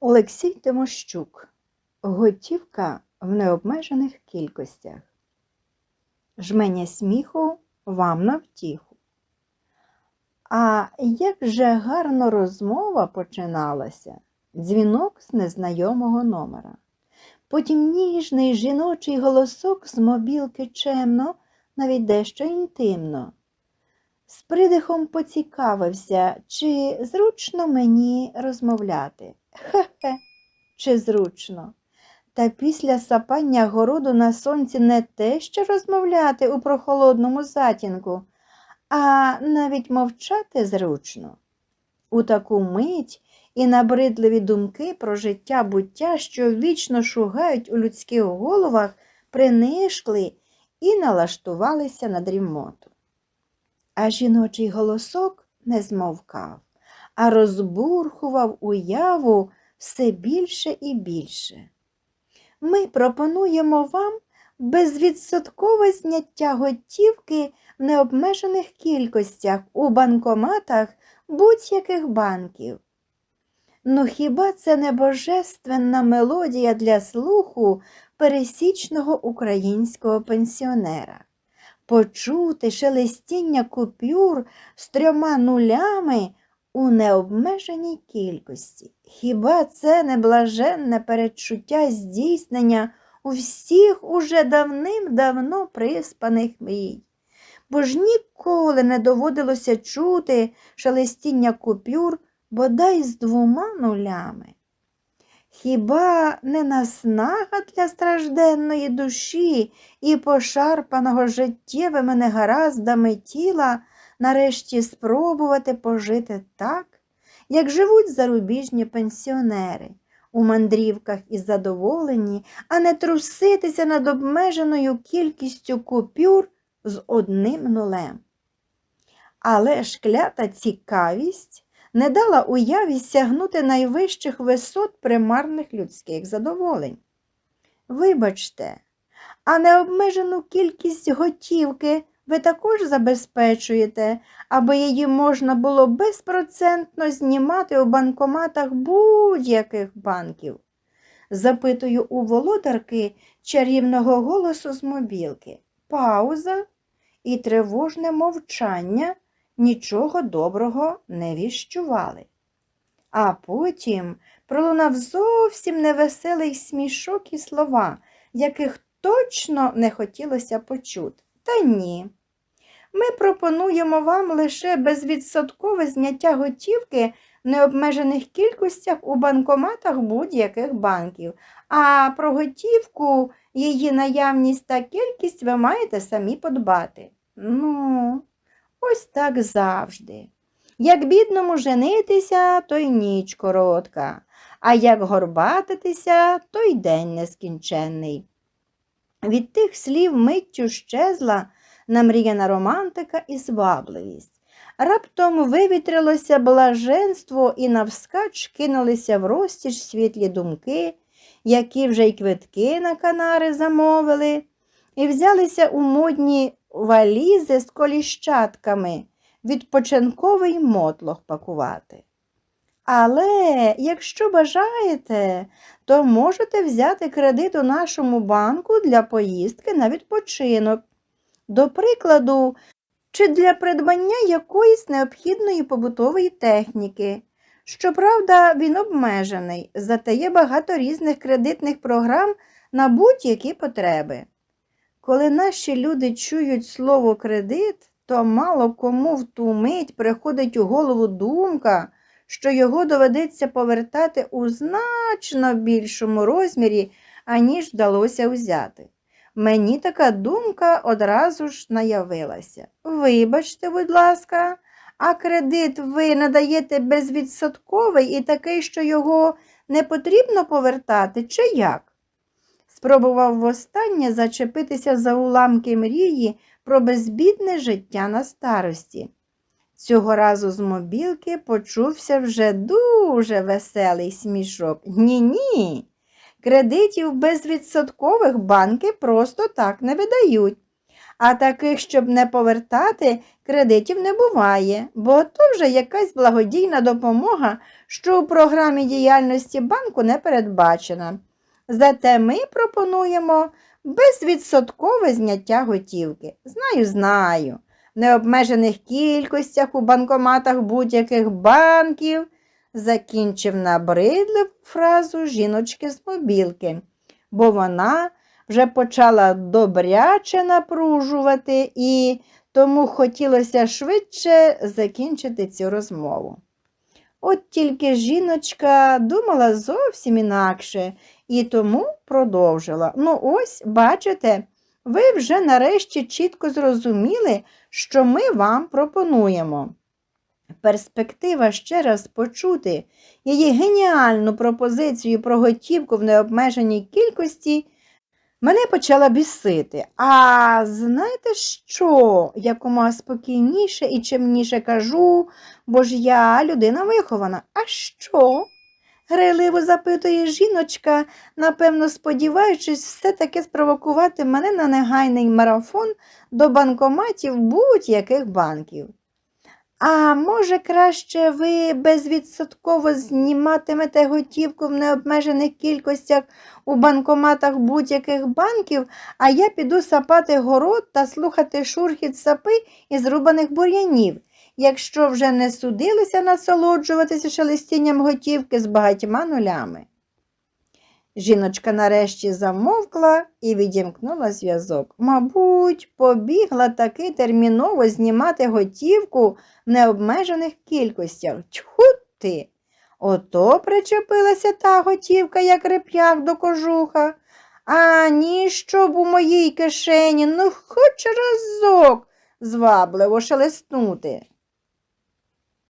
Олексій Тимощук. Готівка в необмежених кількостях. Жменя сміху вам на втіху. А як же гарно розмова починалася, дзвінок з незнайомого номера. Потім ніжний жіночий голосок з мобілки чемно, навіть дещо інтимно. З придихом поцікавився, чи зручно мені розмовляти. Хе-хе, чи зручно. Та після сапання городу на сонці не те, що розмовляти у прохолодному затінку, а навіть мовчати зручно. У таку мить і набридливі думки про життя буття, що вічно шугають у людських головах, принишкли і налаштувалися на дрімоту. А жіночий голосок не змовкав, а розбурхував уяву все більше і більше. Ми пропонуємо вам безвідсоткове зняття готівки в необмежених кількостях у банкоматах будь-яких банків. Ну хіба це не божественна мелодія для слуху пересічного українського пенсіонера? Почути шелестіння купюр з трьома нулями у необмеженій кількості. Хіба це не блаженне передчуття здійснення у всіх уже давним-давно приспаних мрій? Бо ж ніколи не доводилося чути шелестіння купюр бодай з двома нулями. Хіба не наснага для стражденної душі і пошарпаного життєвими негараздами тіла нарешті спробувати пожити так, як живуть зарубіжні пенсіонери, у мандрівках і задоволені, а не труситися над обмеженою кількістю купюр з одним нулем. Але ж клята цікавість не дала уяві сягнути найвищих висот примарних людських задоволень. Вибачте, а необмежену кількість готівки ви також забезпечуєте, аби її можна було безпроцентно знімати у банкоматах будь-яких банків. Запитую у володарки чарівного голосу з мобілки. Пауза і тривожне мовчання нічого доброго не віщували. А потім пролунав зовсім невеселий смішок і слова, яких точно не хотілося почути. Та ні. Ми пропонуємо вам лише безвідсоткове зняття готівки в необмежених кількостях у банкоматах будь-яких банків, а про готівку, її наявність та кількість ви маєте самі подбати. Ну, ось так завжди. Як бідному женитися, то й ніч коротка, а як горбатитися, то й день нескінченний. Від тих слів миттю щезла намріяна романтика і звабливість. Раптом вивітрилося блаженство і навскач кинулися в розтіч світлі думки, які вже й квитки на канари замовили, і взялися у модні валізи з коліщатками відпочинковий мотлох пакувати. Але, якщо бажаєте, то можете взяти кредит у нашому банку для поїздки на відпочинок. До прикладу, чи для придбання якоїсь необхідної побутової техніки. Щоправда, він обмежений, зате є багато різних кредитних програм на будь-які потреби. Коли наші люди чують слово кредит, то мало кому в ту мить приходить у голову думка, що його доведеться повертати у значно більшому розмірі, аніж вдалося взяти. Мені така думка одразу ж наявилася. Вибачте, будь ласка, а кредит ви надаєте безвідсотковий і такий, що його не потрібно повертати, чи як? Спробував востаннє зачепитися за уламки мрії про безбідне життя на старості. Цього разу з мобілки почувся вже дуже веселий смішок. Ні-ні. Кредитів безвідсоткових банки просто так не видають. А таких, щоб не повертати, кредитів не буває, бо то вже якась благодійна допомога, що у програмі діяльності банку не передбачена. Зате ми пропонуємо безвідсоткове зняття готівки. Знаю, знаю. В необмежених кількостях у банкоматах будь-яких банків закінчив набридливу фразу жіночки з мобілки, бо вона вже почала добряче напружувати і тому хотілося швидше закінчити цю розмову. От тільки жіночка думала зовсім інакше і тому продовжила. Ну, ось, бачите, ви вже нарешті чітко зрозуміли, що ми вам пропонуємо. Перспектива ще раз почути її геніальну пропозицію про готівку в необмеженій кількості мене почала бісити. А знаєте що? Якомога спокійніше і чимніше кажу, бо ж я людина вихована. А що? Грайливо запитує жіночка, напевно, сподіваючись все-таки спровокувати мене на негайний марафон до банкоматів будь-яких банків. А може, краще ви безвідсотково зніматимете готівку в необмежених кількостях у банкоматах будь-яких банків, а я піду сапати город та слухати шурхіт сапи і зрубаних бур'янів, якщо вже не судилися насолоджуватися шелестінням готівки з багатьма нулями. Жіночка нарешті замовкла і відімкнула зв'язок. Мабуть, побігла таки терміново знімати готівку в необмежених кількостях. Тьху ти! Ото причепилася та готівка, як реп'як до кожуха. А ні, щоб у моїй кишені, ну хоч разок звабливо шелестнути.